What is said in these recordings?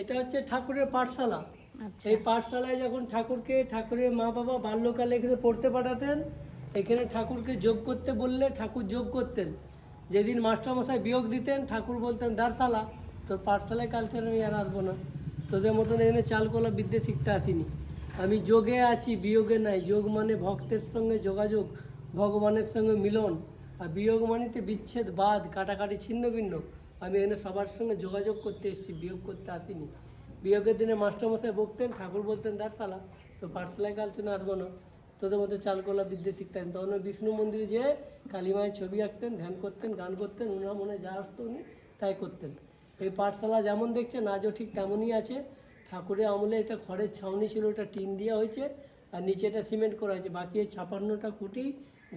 এটা হচ্ছে ঠাকুরের পাঠশালা। আচ্ছা। এই পাঠশালায় যখন ঠাকুরকে ঠাকুরের মা বাবা বাল্যকালে এখানে পড়তে পাঠাতেন এখানে ঠাকুরকে যোগ করতে বললে ঠাকুর যোগ করতেন। যেদিন মাস্টারমশাই বিয়োগ দিতেন ঠাকুর বলতেন দারশালা তোর পাঠশালায় কালচার আমি আর আসব না। তোদের মতন এখানে চালকলা বিদ্যে শিখতে আসিনি। আমি যোগে আছি বিয়োগে নাই। যোগ মানে ভক্তের সঙ্গে যোগাযোগ ভগবানের সঙ্গে মিলন। আর বিয়োগ মানেতে বিচ্ছেদ বাদ কাটাকাটি ছিন্ন ভিন্ন আমি এখানে সবার সঙ্গে যোগাযোগ করতে এসেছি, বিয়োগ করতে আসিনি। বিয়োগের দিনে মাস্টারমশাই বকতেন, ঠাকুর বলতেন দারশালা তো পাঠশালায় কালতে আসব না। তোদের মধ্যে চালকলা বিদ্যে শিখতেন তখন বিষ্ণু মন্দিরে যেয়ে কালী মায়ের ছবি আঁকতেন, ধ্যান করতেন, গান করতেন ওনার মনে যা আসতো উনি তাই করতেন। এই পাঠশালা যেমন দেখছেন, আজও ঠিক তেমনই আছে। ঠাকুরের আমলে এটা খড়ের ছাউনি ছিল এটা টিন দেওয়া হয়েছে, আর নিচে এটা সিমেন্ট করা হয়েছে, বাকি এই ছাপান্নটা খুঁটি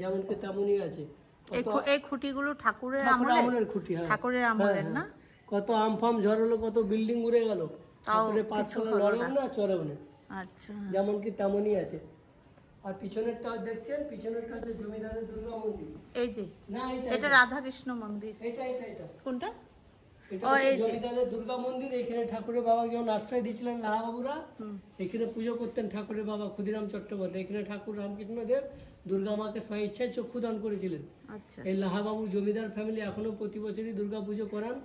যেমনকি তেমনই আছে। এই খুঁটিগুলো ঠাকুরের আমলের খুঁটি হ্যাঁ। ঠাকুরের আমলের হ্যাঁ, না? কত আম ফাম ঝড় কত বিল্ডিং উড়ে গেল। ঠাকুরের পাঠশালা লড়েও না। চড়েও না। আচ্ছা। যেমন কি তেমনই আছে। আর পিছনেরটা দেখছেন? পিছনেরটা হচ্ছে জমিদারের দুর্গা মন্দির। এই যে না এটা এটা রাধা কৃষ্ণ মন্দির। এটা এটা এটা। কোনটা? দুর্গা মন্দির এখানে ঠাকুরের বাবা যখন আশ্রয় দিয়েছিলেন লাহাবাবুরা এখানে পুজো করতেন ঠাকুরের বাবা ক্ষুদিরাম চট্টোপাধ্যায়। এখানে ঠাকুর রামকৃষ্ণ দেব দুর্গা মাকে স্বইচ্ছায় চক্ষুদান করেছিলেন। আচ্ছা। এই লাহাবাবু জমিদার ফ্যামিলি এখনও প্রতি বছরই দুর্গা পুজো করান।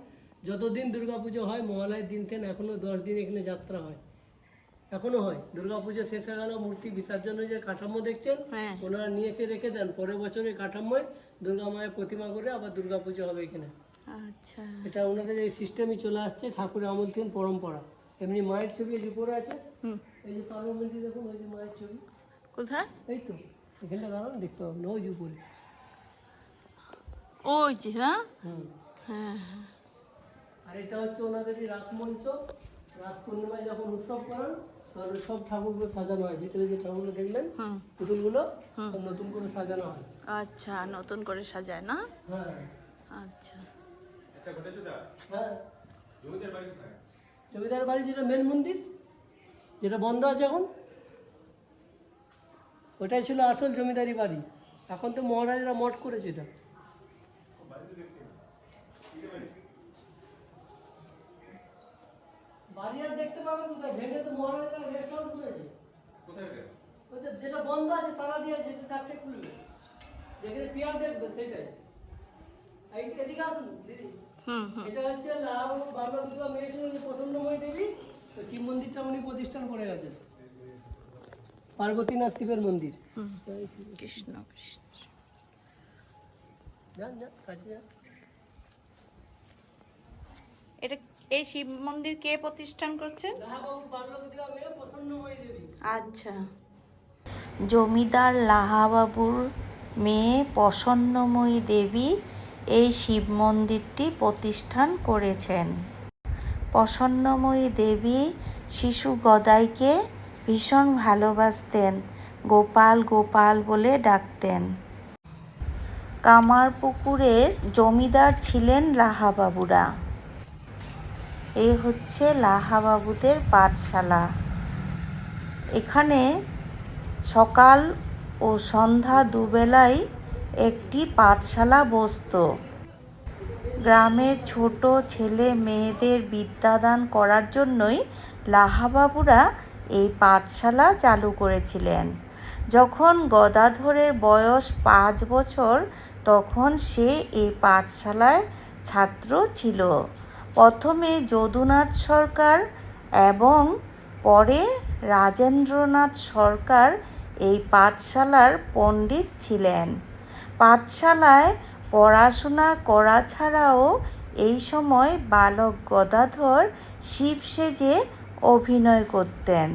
যতদিন দুর্গা পুজো হয় মহালয়ের দিন থেকে এখনও দশ দিন এখানে যাত্রা হয়। এখনও হয়। দুর্গা পুজো শেষ হয়ে গেল মূর্তি বিসর্জনের যে কাঠামো দেখছেন? হ্যাঁ। ওনারা নিয়ে এসে রেখে দেন। পরের বছরে কাঠামোয় দুর্গা মায়ের প্রতিমা করে আবার দুর্গা পুজো হবে এখানে। আচ্ছা। এটা ওনাদের এই সিস্টেমই চলে আসছে ঠাকুরের আমল থেকে পরম্পরা। এমনি মায়ের ছবি এই যে উপরে আছে হুম। এই যে পার্লামেন্টে দেখুন ওই যে মায়ের ছবি। কোথায়? এই তো এখানটা দাঁড়ান দেখতে পাবেন ওই যে উপরে। ওই যে হুম। হ্যাঁ হ্যাঁ। আর এটা হচ্ছে ওনাদেরই রাসমঞ্চ। রাস পূর্ণিমায় যখন উৎসব করেন তখন সব ঠাকুরগুলো সাজানো হয়। ভিতরে যে ঠাকুরগুলো দেখলেন পুতুলগুলো নতুন করে সাজানো হয়। আচ্ছা নতুন করে সাজায় না? হ্যাঁ। আচ্ছা। হ্যাঁ। জমিদার বাড়ি যেটা মেন মন্দির যেটা বন্ধ আছে এখন। ওটাই ছিল আসল জমিদারি বাড়ি। এখন তো মহারাজরা মঠ করেছে এটা। বাড়ি আর দেখতে পাবেন কোথায়? ভেঙে তো মহারাজরা রেস্ট হাউস করেছে। ওই যেটা বন্ধ আছে তালা দিয়ে যেটা চারটে খুলবে। যেখানে পিয়ার দেখবে সেটাই। এদিকে আসুন এটা হচ্ছে লাল বাংলা দুর্গা মেয়ের সঙ্গে প্রসন্নময় দেবী শিব মন্দিরটা উনি প্রতিষ্ঠান করে গেছেন। পার্বতীনাথ শিবের মন্দির। কৃষ্ণ এটা এই শিব মন্দির কে প্রতিষ্ঠান করছেন মেয়ে দেবী। আচ্ছা। জমিদার লাহাবাবুর মেয়ে প্রসন্নময়ী দেবী এই শিব মন্দিরটি প্রতিষ্ঠান করেছেন। প্রসন্নময়ী দেবী শিশু গদাইকে ভীষণ ভালোবাসতেন, গোপাল গোপাল বলে ডাকতেন। কামারপুকুরের জমিদার ছিলেন লাহাবাবুরা। এ হচ্ছে লাহাবাবুদের পাঠশালা। এখানে সকাল ও সন্ধ্যা দুবেলায় একটি পাঠশালা বসত। গ্রামের ছোট ছেলে মেয়েদের বিদ্যাদান করার জন্যই লাহাবাবুরা এই পাঠশালা চালু করেছিলেন। যখন গদাধরের বয়স পাঁচ বছর, তখন সে এই পাঠশালায় ছাত্র ছিল। প্রথমে যদুনাথ সরকার এবং পরে রাজেন্দ্রনাথ সরকার এই পাঠশালার পণ্ডিত ছিলেন। পাঠশালায় পড়াশোনা করা ছাড়াও এই সময় বালক গদাধর শিব সেজে অভিনয় করতেন।